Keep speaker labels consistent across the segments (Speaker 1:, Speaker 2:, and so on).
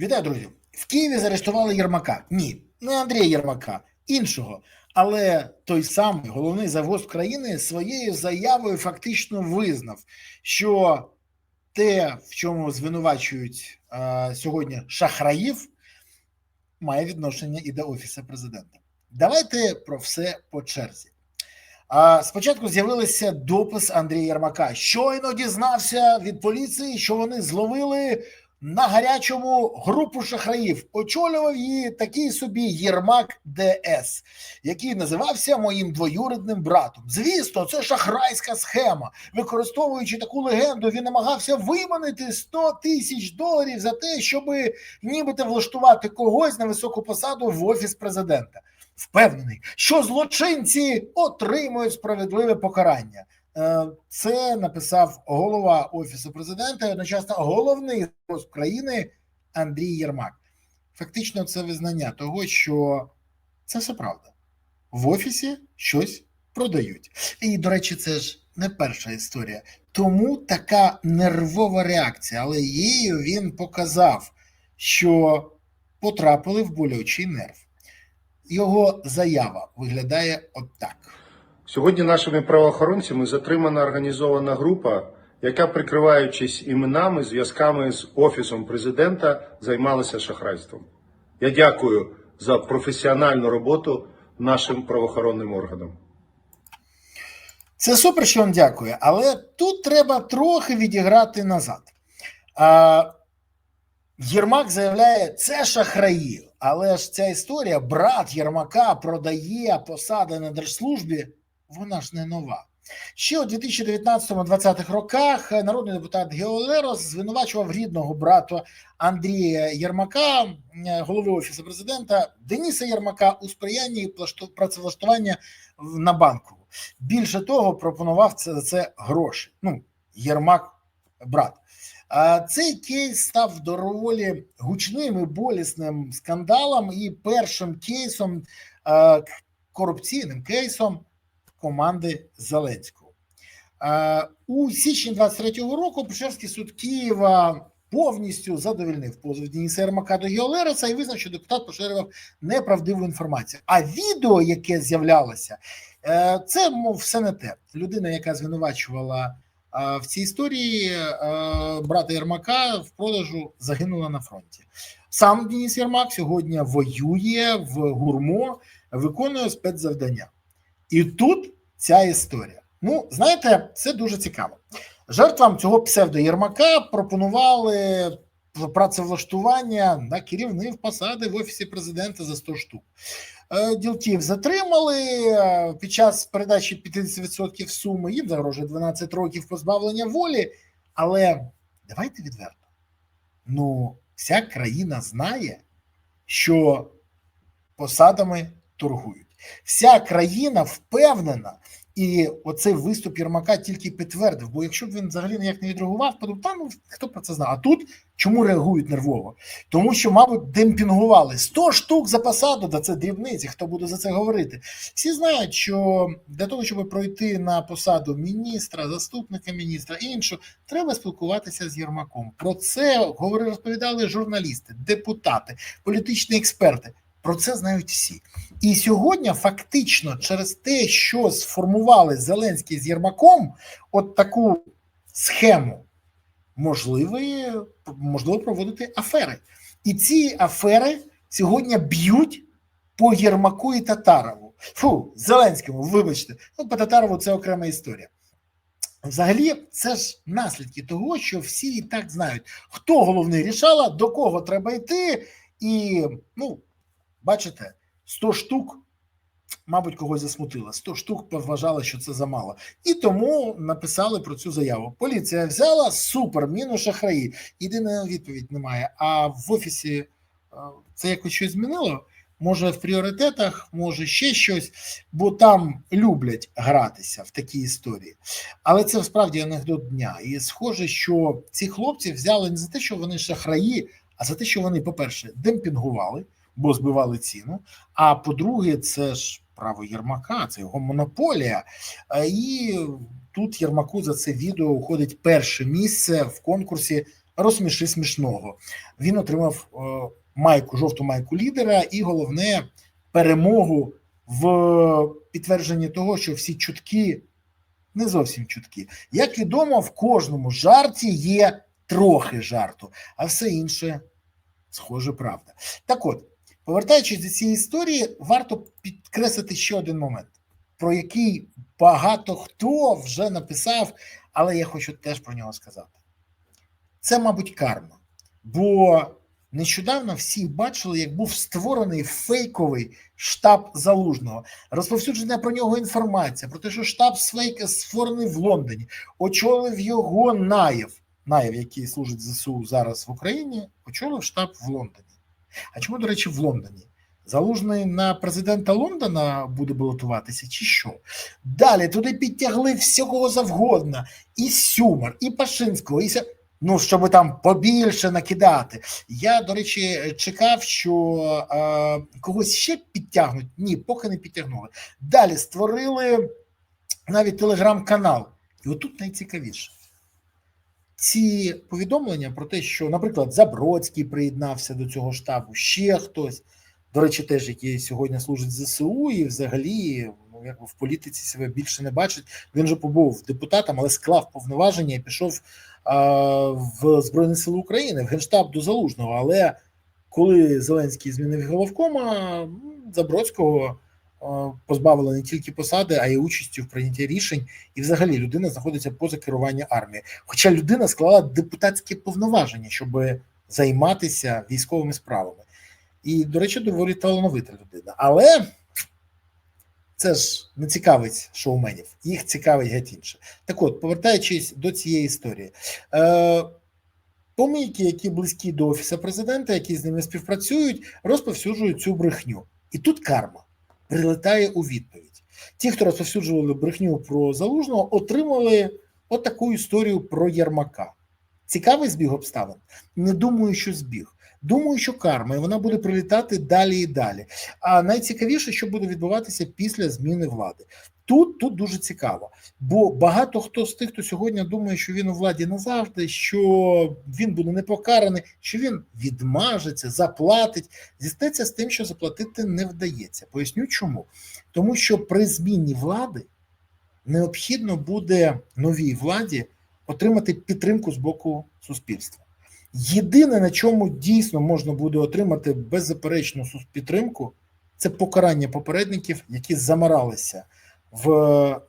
Speaker 1: Вітаю, друзі! В Києві заарештували Єрмака. Ні, не Андрія Єрмака, іншого. Але той самий головний завоз країни своєю заявою фактично визнав, що те, в чому звинувачують е, сьогодні шахраїв, має відношення і до офісу президента. Давайте про все по черзі. А спочатку з'явився допис Андрія Єрмака. Щойно дізнався від поліції, що вони зловили на гарячому групу шахраїв. Очолював її такий собі Єрмак ДС, який називався моїм двоюрідним братом. Звісно, це шахрайська схема. Використовуючи таку легенду, він намагався виманити 100 тисяч доларів за те, щоб нібито влаштувати когось на високу посаду в офіс президента. Впевнений, що злочинці отримують справедливе покарання. Е, Це написав голова офісу президента і одночасно головний з країни Андрій Єрмак. Фактично, це визнання того, що це все правда. В офісі щось продають. І, до речі, це ж не перша історія. Тому така нервова реакція, але її він показав, що потрапили в болючий нерв. Його заява виглядає отак.
Speaker 2: Сьогодні нашими правоохоронцями затримана організована група, яка, прикриваючись іменами, зв'язками з офісом президента, займалася шахрайством. Я дякую за професіональну роботу нашим правоохоронним органам.
Speaker 1: Це супер, що він дякує, але тут треба трохи відіграти назад. А, Єрмак заявляє, це шахраї, але ж ця історія, брат Єрмака продає посади на держслужбі, вона ж не нова. Ще у 2019-2020 роках народний депутат Геолерос звинувачував рідного брата Андрія Єрмака, е, голови офісу президента Дениса Єрмака у сприянні працевлаштування на банку. Більше того, пропонував це це гроші. Ну, Єрмак, брат. Цей кейс став доволі гучним і болісним скандалом і першим кейсом, е, корупційним кейсом команди Зеленського. Е, У січні 23-го року Печерський суд Києва повністю задовольнив позов Дениса Єрмака до Геолереса і визнав, що депутат поширював неправдиву інформацію. А відео, яке з'являлося, е, це мов все не те. Людина, яка звинувачувала е, в цій історії брата Єрмака в продажу загинула на фронті. Сам Деніс Єрмак сьогодні воює в гурмо, виконує спецзавдання. І тут ця історія. Ну, знаєте, це дуже цікаво. Жертвам цього псевдо-Єрмака пропонували працевлаштування на керівних посади в офісі президента за 100 штук. Е, Ділків затримали е, під час передачі 50% суми. Їм загрожує 12 років позбавлення волі. Але давайте відверто. Ну, вся країна знає, що посадами торгують. Вся країна впевнена, і оцей виступ Єрмака тільки підтвердив. Бо якщо б він взагалі ніяк не відреагував, подумав, та ну хто про це знає. А тут чому реагують нервово? Тому що, мабуть, демпінгували 100 штук за посаду, да це дрібниці. Хто буде за це говорити? Всі знають, що для того, щоб пройти на посаду міністра, заступника міністра і іншу, треба спілкуватися з Єрмаком. Про це говорили, розповідали журналісти, депутати, політичні експерти. Про це знають всі. І сьогодні, фактично, через те, що сформували Зеленський з Єрмаком, от таку схему можливо, можливо проводити афери. І ці афери сьогодні б'ють по Єрмаку і Татарову. Фу, Зеленському, вибачте, ну по Татарову це окрема історія. Взагалі, це ж наслідки того, що всі і так знають, хто головний рішала, до кого треба йти, і ну. Бачите, 100 штук, мабуть, когось засмутило. 100 штук вважали, що це замало. І тому написали про цю заяву. Поліція взяла супер, мінус шахраї. Єдиної відповідь немає. А в офісі е, це якось щось змінило. Може, в пріоритетах, може ще щось, бо там люблять гратися в такі історії. Але це справді анекдот дня. І схоже, що ці хлопці взяли не за те, що вони шахраї, а за те, що вони, по-перше, демпінгували бо збивали ціну. А по-друге, це ж право Єрмака, це його монополія. І тут Єрмаку за це відео уходить перше місце в конкурсі розсміши смішного. Він отримав е, майку, жовту майку лідера, і головне перемогу в підтвердженні того, що всі чутки не зовсім чутки. Як відомо, в кожному жарті є трохи жарту, а все інше схоже правда. Так от, повертаючись до цієї історії, варто підкреслити ще один момент, про який багато хто вже написав, але я хочу теж про нього сказати. Це, мабуть, карма. Бо нещодавно всі бачили, як був створений фейковий штаб залужного. Розповсюджена про нього інформація про те, що штаб Свейка створений в Лондоні, очолив його Наєв. Наєв, який служить ЗСУ зараз в Україні, очолив штаб в Лондоні. А чому, до речі, в Лондоні? Залужний на президента Лондона буде балотуватися, чи що? Далі туди підтягли всього завгодно: і Сюмар, і Пашинського, і ну, щоб там побільше накидати. Я, до речі, чекав, що е, когось ще підтягнуть. Ні, поки не підтягнули. Далі створили навіть телеграм-канал. І отут найцікавіше. Ці повідомлення про те, що, наприклад, Забродський приєднався до цього штабу, ще хтось, до речі, теж який сьогодні служить ЗСУ, і взагалі ну, якби в політиці себе більше не бачить. Він же побув депутатом, але склав повноваження і пішов а, в Збройні Сили України, в Генштаб до Залужного. Але коли Зеленський змінив головкома, Забродського а, позбавили не тільки посади, а й участю в прийнятті рішень. І взагалі людина знаходиться поза керуванням армії. Хоча людина склала депутатське повноваження, щоб займатися військовими справами. І, до речі, доволі талановита людина. Але це ж не цікавить шоуменів, їх цікавить геть інше. Так от, повертаючись до цієї історії, е, помійки, які близькі до офісу президента, які з ними співпрацюють, розповсюджують цю брехню. І тут карма прилетає у відповідь. Ті, хто розповсюджували брехню про залужного, отримали отаку історію про Єрмака. Цікавий збіг обставин? Не думаю, що збіг. Думаю, що карма, і вона буде прилітати далі і далі. А найцікавіше, що буде відбуватися після зміни влади. Тут тут дуже цікаво, бо багато хто з тих, хто сьогодні думає, що він у владі назавжди, що він буде непокараний, що він відмажеться, заплатить. Зістеться з тим, що заплатити не вдається. Поясню чому. Тому що при зміні влади необхідно буде новій владі отримати підтримку з боку суспільства. Єдине, на чому дійсно можна буде отримати беззаперечну підтримку, це покарання попередників, які замаралися в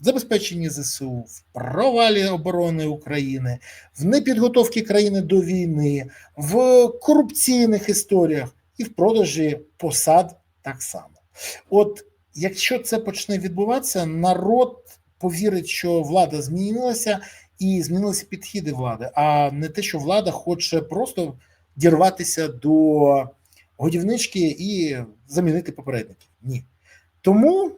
Speaker 1: забезпеченні ЗСУ, в провалі оборони України, в непідготовці країни до війни, в корупційних історіях і в продажі посад так само. От якщо це почне відбуватися, народ повірить, що влада змінилася і змінилися підходи влади, а не те, що влада хоче просто дірватися до годівнички і замінити попередників. Ні. Тому,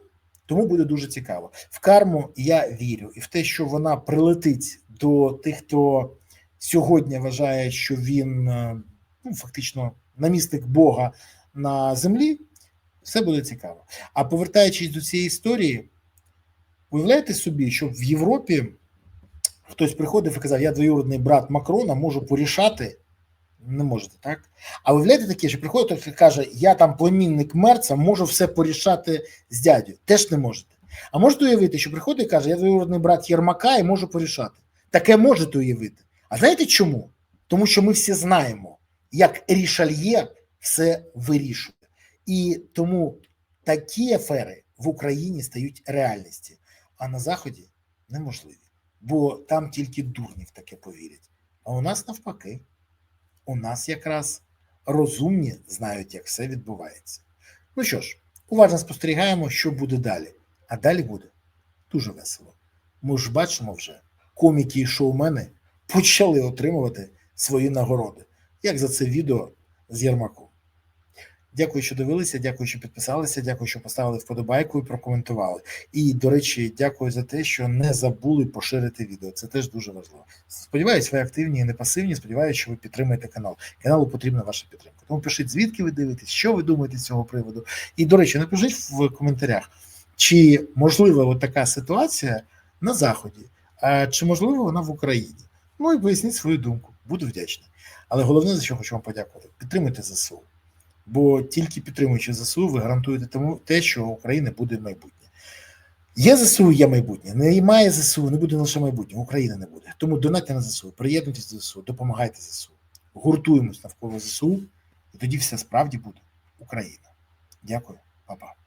Speaker 1: тому буде дуже цікаво. В карму я вірю, і в те, що вона прилетить до тих, хто сьогодні вважає, що він ну, фактично намісник Бога на землі, все буде цікаво. А повертаючись до цієї історії, уявляєте собі, що в Європі хтось приходив і казав, я двоюродний брат Макрона, можу порішати. Не можете, так? А виявляєте таке, що приходить і каже, я там племінник мерца, можу все порішати з дядю. Теж не можете. А можете уявити, що приходить і каже, я двоюродний брат Єрмака і можу порішати. Таке можете уявити. А знаєте чому? Тому що ми всі знаємо, як рішальє все вирішує. І тому такі афери в Україні стають реальністю, а на Заході неможливі бо там тільки дурні в таке повірять. А у нас навпаки, у нас якраз розумні знають, як все відбувається. Ну що ж, уважно спостерігаємо, що буде далі. А далі буде дуже весело. Ми ж бачимо вже, коміки і шоумени почали отримувати свої нагороди, як за це відео з Єрмаком. Дякую, що дивилися. Дякую, що підписалися. Дякую, що поставили вподобайку і прокоментували. І, до речі, дякую за те, що не забули поширити відео. Це теж дуже важливо. Сподіваюсь, ви активні і не пасивні. Сподіваюся, що ви підтримаєте канал. Каналу потрібна ваша підтримка. Тому пишіть, звідки ви дивитесь, що ви думаєте з цього приводу. І, до речі, напишіть в коментарях, чи можлива така ситуація на Заході, а чи можливо вона в Україні. Ну і поясніть свою думку. Буду вдячний. Але головне, за що хочу вам подякувати, підтримуйте ЗСУ. Бо тільки підтримуючи ЗСУ, ви гарантуєте тому те, що України буде майбутнє. Є ЗСУ, є майбутнє. Немає ЗСУ, не буде лише майбутнє, України не буде. Тому донатьте на ЗСУ, приєднуйтесь до ЗСУ, допомагайте ЗСУ, гуртуємось навколо ЗСУ, і тоді все справді буде Україна. Дякую, папа.